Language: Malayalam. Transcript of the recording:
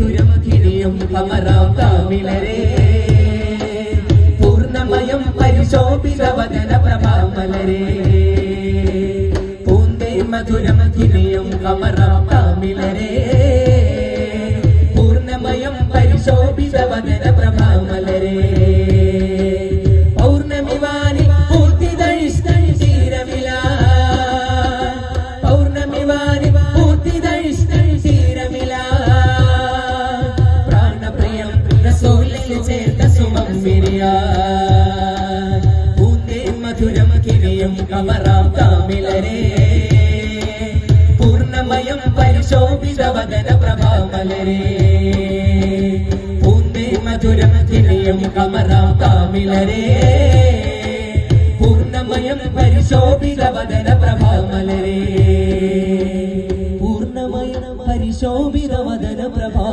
മധുരം തിരിയും കമറാം കാമിലരേ പൂർണമയം പരിശോഭിത വദന പ്രഭാമലരേ. പൂന്തേ മധുരം തിരിയും കമറാം പൂർണമയം പരിശോഭിത വദന റസൂലിൽ ചേർത്ത സുമം വിരിയ പൂന്തേ മധുരം കിരിയും കമറാം കാമിലരേ പൂർണമയം പരിശോഭിത വദന പ്രഭാമലരേ. പൂന്തേ മധുരം കിരിയും കമറാം കാമിലരേ പൂർണമയം പരിശോഭിത വദന പ്രഭാമലരേ. പൂർണമയം പരിശോഭിത വദന പ്രഭാ